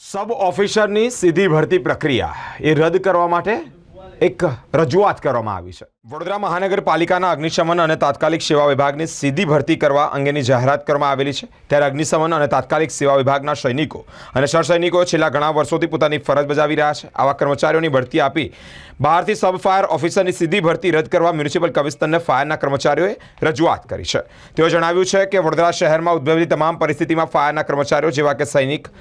સબ ઓફિસરની સીધી ભરતી પ્રક્રિયા એ રદ કરવા માટે એક રજૂઆત કરવામાં આવી છે. વડોદરા મહાનગરપાલિકાના અગ્નિશમન અને તાત્કાલિક સેવા વિભાગની સીધી ભરતી કરવા અંગેની જાહેરાત કરવામાં આવેલી છે. ત્યારે અગ્નિશમન અને તાત્કાલિક સેવા વિભાગના સૈનિકો અને સૈનિકો છેલ્લા ઘણા વર્ષોથી પોતાની ફરજ બજાવી રહ્યા છે. આવા કર્મચારીઓની ભરતી આપી બહારથી સબ ફાયર ઓફિસરની સીધી ભરતી રદ કરવા મ્યુનિસિપલ કમિશનરને ફાયરના કર્મચારીઓએ રજૂઆત કરી છે. તેઓ જણાવ્યું છે કે વડોદરા શહેરમાં ઉદ્ભવેલી તમામ પરિસ્થિતિમાં ફાયરના કર્મચારીઓ જેવા કે સૈનિક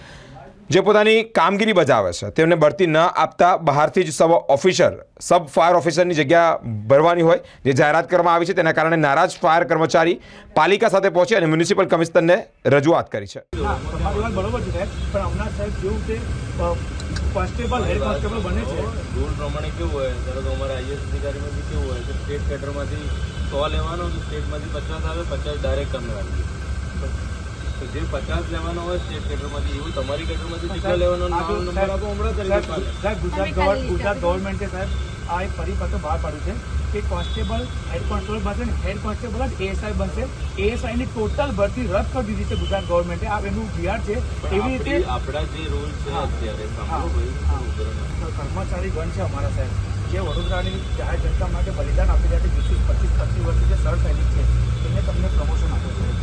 જે પોતાની કામગીરી બજાવે છે. તેમને બઢતી ન આપતા બહારથી જ સબ ઓફિસર સબ ફાયર ઓફિસરની જગ્યા ભરવાની હોય જે જાહેરાત કરવામાં આવી છે તેના કારણે નારાજ ફાયર કર્મચારી પાલિકા સાથે પહોંચી અને મ્યુનિસિપલ કમિશનરને રજૂઆત કરી છે. હા તમારી વાત બરોબર છે સાહેબ. પણ હમણાં સાહેબ કેવું કે કોન્સ્ટેબલ હેડ કોન્સ્ટેબલ બને છે. રૂલ પ્રમાણે કેવું હોય? ધારો કે અમારા આઈએસ અધિકારીમાંથી કેવું હોય? કે સ્ટેટ કેડરમાંથી સો લેવાનો સ્ટેટમાંથી પચાસ આવે પચાસ ડાયરેક્ટ તો જે પચાસ લેવાનો હોય સ્ટેટ કેડરમાંથી એવું તમારી કેડરમાંથી કેટલા લેવાનો નંબર આપો હમણાં કરી સાહેબ, ગુજરાત ગુજરાત ગવર્મેન્ટે સાહેબ આ એક પરિપત્ર બહાર પાડ્યું છે કે કોન્સ્ટેબલ હેડ કોન્સ્ટેબલ બનશે ને હેડ કોન્સ્ટેબલ જ એએસઆઈ બનશે. એએસઆઈ ની ટોટલ ભરતી રદ કરી દીધી છે ગુજરાત ગવર્મેન્ટે આ એનું બિહાર છે. એવી રીતે આપણા જે રૂલ છે અત્યારે કર્મચારી ગણ છે અમારા સાહેબ. જે વડોદરાની જાહેર જનતા માટે બલિદાન આપી રહ્યા છે. વીસ પચીસ પચીસ વર્ષથી જે સર સૈનિક છે એને તમને પ્રમોશન આપે છે.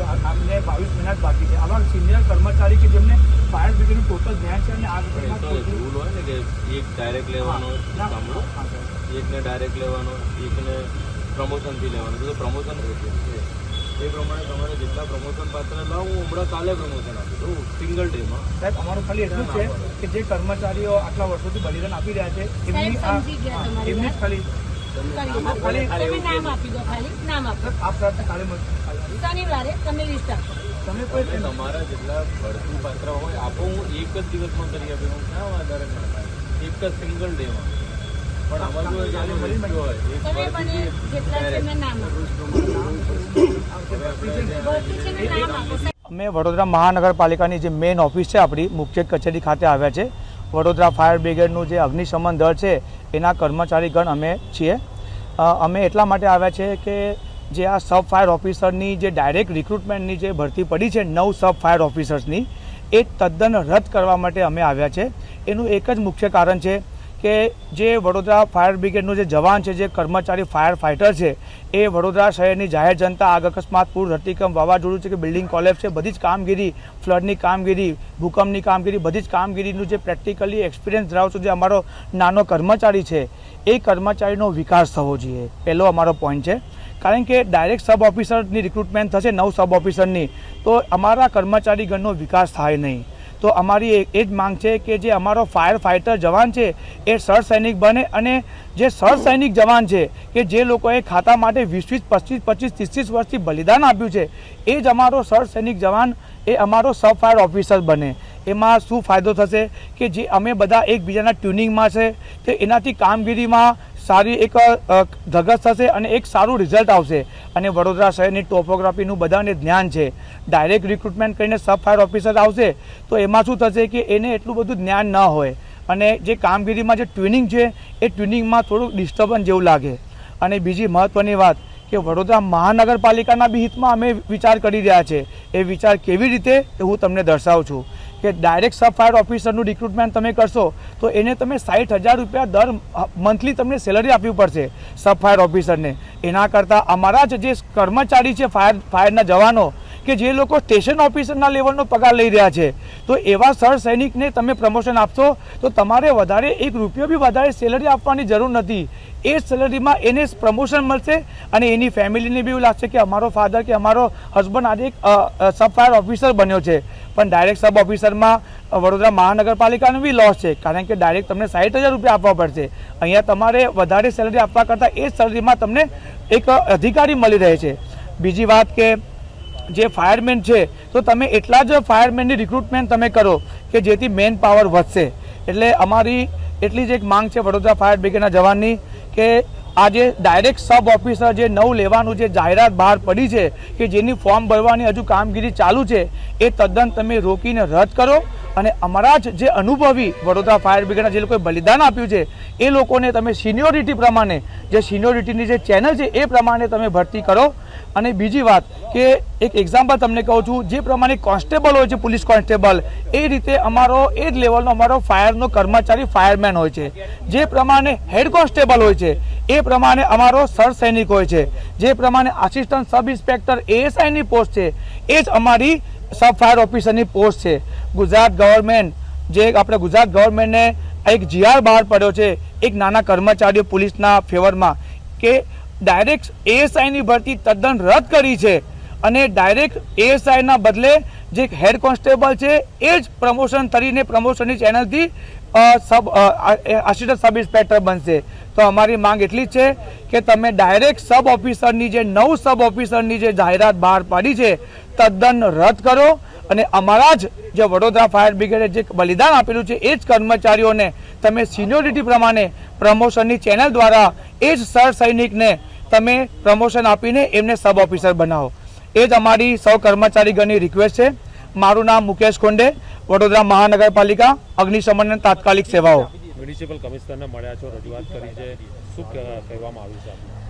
આમને બાવીસ મહિના જ બાકી છે. આવા સિનિયર કર્મચારી કે જેમને ફાયર બ્રિગેડનું ટોટલ જ્ઞાન છે અને આ પણ એ તો વિભાગમાં રૂલ હોય ને કે એક ડાયરેક્ટ લેવાનો સાંભળો. એકને ડાયરેક્ટ લેવાનો એકને પ્રમોશનથી લેવાનો. બધું પ્રમોશન છે. એ પ્રમાણે તમારે જેટલા પ્રમોશન પાત્ર લાવો હું હમણાં કાલે પ્રમોશન આપી દઉં સિંગલ ડેમાં સાહેબ અમારું ખાલી એટલું છે કે જે કર્મચારીઓ આટલા વર્ષોથી બલિદાન આપી રહ્યા છે એમની આ સમજી ગયા હા, તમારી એમની ખાલી તમે નામ આપી દો ખાલી નામ આપો. આ પ્રાર્થના કાલે મળ- શનિવારે તમે લિસ્ટ આપો. તમે કોઈ તમારા જેટલા ભરતી પાત્ર હોય આપો હું એક જ દિવસમાં કરી આપી હું ક્યાં વધારે એક જ સિંગલ ડેમાં પણ આમાં શું હોય મળી હોય તમે મને જેટલા છે મેં નામ આપો. ભરતી છે ને? નામ આપો. અમે વડોદરા મહાનગરપાલિકાની જે મેઇન ઓફિસ છે આપણી મુખ્ય કચેરી ખાતે આવ્યા છે. વડોદરા ફાયર બ્રિગેડનું જે અગ્નિશમન દળ છે એના કર્મચારીગણ અમે છીએ. અમે એટલા માટે આવ્યા છે કે જે આ સબ ફાયર ઓફિસરની જે ડાયરેક્ટ રિક્રુટમેન્ટની જે ભરતી પડી છે નવ સબ ફાયર ઓફિસર્સની એ તદ્દન રદ કરવા માટે અમે આવ્યા છે. એનું એક જ મુખ્ય કારણ છે કે જે વડોદરા ફાયર બ્રિગેડનો જે જવાન છે, જે કર્મચારી ફાયર ફાઇટર છે, એ વડોદરા શહેરની જાહેર જનતા આગ અકસ્માત, પૂર, ધરતીકંપ વાવાઝોડું છે કે બિલ્ડિંગ કોલેપ્સ છે, બધી જ કામગીરી, ફ્લડની કામગીરી, ભૂકંપની કામગીરી, બધી જ કામગીરીનું જે પ્રેક્ટિકલી એક્સપિરિયન્સ ધરાવતો જે અમારો નાનો કર્મચારી છે, એ કર્મચારીનો વિકાસ થવો જોઈએ. પહેલો અમારો પોઈન્ટ છે. કારણ કે ડાયરેક્ટ સબ ઓફિસરની રિક્રુટમેન્ટ થશે નવ સબ ઓફિસરની તો અમારા કર્મચારીગણનો વિકાસ થાય નહીં. તો અમારી એ જ માંગ છે કે જે અમારો ફાયર ફાઇટર જવાન છે, એ સરસૈનિક બને અને જે સરસૈનિક જવાન છે, કે જે લોકોએ ખાતા માટે વીસ વીસ પચીસ પચીસ ત્રીસ ત્રીસ વર્ષથી બલિદાન આપ્યું છે, એ જ અમારો સરસૈનિક જવાન, એ અમારો સબ ફાયર ઓફિસર બને. એમાં શું ફાયદો થશે કે જે અમે બધા એકબીજાના ટ્યુનિંગમાં છે, તે એનાથી કામગીરીમાં સારી એક ધગત થશે અને એક સારું રિઝલ્ટ આવશે. અને વડોદરા શહેરની ટોપોગ્રાફીનું બધાને જ્ઞાન છે. ડાયરેક્ટ રિક્રુટમેન્ટ કરીને સબ ફાયર ઓફિસર આવશે, તો એમાં શું થશે કે એને એટલું બધું જ્ઞાન ન હોય. અને જે કામગીરીમાં જે ટ્યુનિંગ છે, એ ટ્યુનિંગમાં થોડુંક ડિસ્ટર્બન્સ જેવું લાગે. અને બીજી મહત્ત્વની વાત કે વડોદરા મહાનગરપાલિકાના બી હિતમાં અમે વિચાર કરી રહ્યા છે. એ વિચાર કેવી રીતે, એ હું તમને દર્શાવું છું. કે ડાયરેક્ટ સબ ફાયર ઓફિસરનું રિક્રુટમેન્ટ તમે કરશો, તો એને તમે સાઠ હજાર રૂપિયા દર મંથલી તમને સેલરી આપવી પડશે સબ ફાયર ઓફિસરને એના કરતાં અમારા જ જે કર્મચારી છે ફાયર ફાયરના જવાનો કે જે લોકો સ્ટેશન ઓફિસરના લેવલનો પગાર લઈ રહ્યા છે. તો એવા સર સૈનિકને તમે પ્રમોશન આપશો, તો તમારે વધારે એક રૂપિયો બી વધારે સેલરી આપવાની જરૂર નથી. એ સેલરીમાં એને પ્રમોશન મળશે અને એની ફેમિલીને બી એવું લાગશે કે અમારો ફાધર કે અમારો હસબન્ડ આજે એક સબ ફાયર ઓફિસર બન્યો છે. પણ ડાયરેક્ટ સબ ઓફિસરમાં વડોદરા મહાનગરપાલિકાનો બી લોસ છે. કારણ કે ડાયરેક્ટ તમને સાઠ હજાર રૂપિયા આપવા પડશે. અહીંયા તમારે વધારે સેલરી આપવા કરતાં એ સેલરીમાં તમને એક અધિકારી મળી રહે છે. બીજી વાત કે જે ફાયરમેન છે, તો તમે એટલા જ ફાયરમેનની રિક્રુટમેન્ટ તમે કરો કે જેથી મેન પાવર વધશે. એટલે અમારી એટલી જ એક માંગ છે વડોદરા ફાયર બ્રિગેડના જવાનની કે આજે ડાયરેક્ટ સબ ઓફિસર જે નવું લેવાનું જે જાહેરાત બહાર પડી છે કે જેની ફોર્મ ભરવાની હજુ કામગીરી ચાલુ છે, એ તદ્દન તમે રોકીને રદ કરો અને અમારા જ જે અનુભવી વડોદરા ફાયર બ્રિગેડના જે લોકોએ બલિદાન આપ્યું છે, એ લોકોને તમે સિનિયોરિટી પ્રમાણે, જે સિનિયોરિટીની જે ચેનલ છે, એ પ્રમાણે તમે ભરતી કરો. અને બીજી વાત કે એક એક્ઝામ્પલ તમને કહું છું, જે પ્રમાણે કોન્સ્ટેબલ હોય છે પોલીસ કોન્સ્ટેબલ એ રીતે અમારો, એ જ લેવલનો અમારો ફાયરનો કર્મચારી ફાયરમેન હોય છે. જે પ્રમાણે હેડ કોન્સ્ટેબલ હોય છે એ પ્રમાણે અમારો સર સૈનિક હોય છે. જે પ્રમાણે આસિસ્ટન્ટ સબ ઇન્સ્પેક્ટર એએસઆઈની પોસ્ટ છે, એ જ અમારી સબ ફાયર ઓફિસરની પોસ્ટ છે. ગુજરાત ગવર્મેન્ટ જે આપણે ગુજરાત ગવર્મેન્ટને એક જીઆર બહાર પડ્યો છે, એક નાના કર્મચારીઓ પોલીસના ફેવરમાં કે ડાયરેક્ટ એએસઆઈની ભરતી તદ્દન રદ કરી છે. અને ડાયરેક્ટ એએસઆઈના બદલે જે હેડ કોન્સ્ટેબલ છે, એ જ પ્રમોશન કરીને પ્રમોશનની ચેનલથી સબ આસિસ્ટન્ટ સબ ઇન્સ્પેક્ટર બનશે. તો અમારી માંગ એટલી છે કે તમે ડાયરેક્ટ સબ ઓફિસરની જે નવ સબ ઓફિસરની જે જાહેરાત બહાર પાડી છે, તદ્દન રદ કરો અને અમારા જ જે વડોદરા ફાયર બ્રિગેડે જે બલિદાન આપેલું છે, એ જ કર્મચારીઓને તમે સિનિયોરિટી પ્રમાણે પ્રમોશનની ચેનલ દ્વારા એ જ સર સૈનિકને તમે પ્રમોશન આપીને એમને સબ ઓફિસર બનાવો. એ જ અમારી સૌ કર્મચારીગણની રિક્વેસ્ટ છે. મારું નામ મુકેશ કોંડે વડોદરા મહાનગરપાલિકા અગ્નિશમન અને તાત્કાલિક સેવાઓ. મ્યુનિસિપલ કમિશનરને મળ્યા છો રજૂઆત કરી છે. શું કહેવામાં આવ્યું છે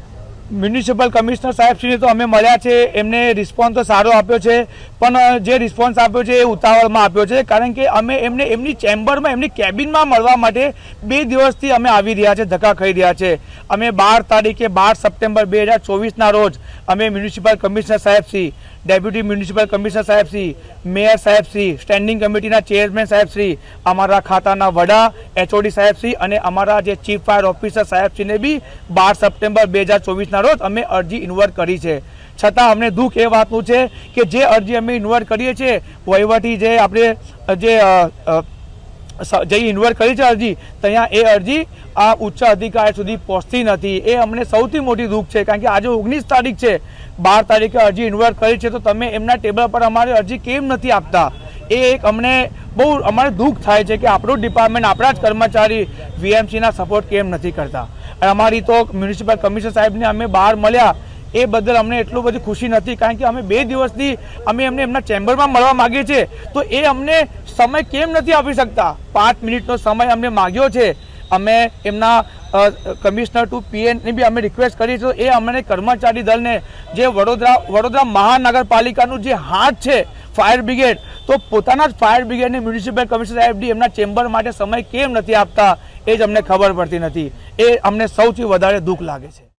મ્યુનિસિપલ કમિશનર સાહેબશ્રીને તો અમે મળ્યા છે એમને રિસ્પોન્સ તો સારો આપ્યો છે પણ જે રિસ્પોન્સ આપ્યો છે એ ઉતાવળમાં આપ્યો છે કારણ કે અમે એમને એમની ચેમ્બરમાં એમની કેબિનમાં મળવા માટે બે દિવસથી અમે આવી રહ્યા છે ધક્કા ખાઈ રહ્યા છે. અમે બાર તારીખે બાર સપ્ટેમ્બર બે હજાર ચોવીસના રોજ અમે મ્યુનિસિપલ કમિશનર સાહેબશ્રી ડેપ્યુટી મ્યુનિસિપલ કમિશનર સાહેબશ્રી મેયર સાહેબશ્રી સ્ટેન્ડિંગ કમિટીના ચેરમેન સાહેબશ્રી અમારા ખાતાના વડા, એચઓડી સાહેબશ્રી અને અમારા જે ચીફ ફાયર ઓફિસર સાહેબશ્રીને બી બાર સપ્ટેમ્બર બે હજાર ચોવીસના રોજ અમે અરજી ઇન્વર્ટ કરી છે. છતાં અમને દુઃખ એ વાતનું છે કે જે અરજી અમે ઇન્વર્ટ કરીએ છીએ, વહીવટી જે આપણે, જે અ, ઇન્વર્ટ કરી છે અરજી ત્યાં એ અરજી આ ઉચ્ચ અધિકાર સુધી પહોંચતી નથી. એ અમને સૌથી મોટી દુઃખ છે કારણ કે આજે ઓગણીસ તારીખ છે. બાર તારીખે અરજી ઇન્વર્ટ કરી છે તો તમે એમના ટેબલ પર અમારી અરજી કેમ નથી આપતા? એ એક અમને બહુ અમારે દુઃખ થાય છે કે આપણું ડિપાર્ટમેન્ટ આપણા જ કર્મચારી વીએમસીના સપોર્ટ કેમ નથી કરતા? અને અમારી તો મ્યુનિસિપલ કમિશનર સાહેબને અમે બહાર મળ્યા એ બદલ અમને એટલું બધી ખુશી નથી, કારણ કે અમે બે દિવસથી અમે એમને એમના ચેમ્બરમાં મળવા માંગીએ છીએ. તો એ અમને સમય કેમ નથી આપી શકતા? પાંચ મિનિટનો સમય અમને માગ્યો છે. અમે એમના કમિશનર ટુ પીએનની બી અમે રિક્વેસ્ટ કરી છે એ અમને કર્મચારી દળને, જે વડોદરા વડોદરા મહાનગરપાલિકાનું જે હાથ છે, ફાયર બ્રિગેડ, તો પોતાના જ ફાયર બ્રિગેડને મ્યુનિસિપલ કમિશનર સાહેબ એમના ચેમ્બર માટે સમય કેમ નથી આપતા, એ જ અમને ખબર પડતી નથી. એ અમને સૌથી વધારે દુઃખ લાગે છે.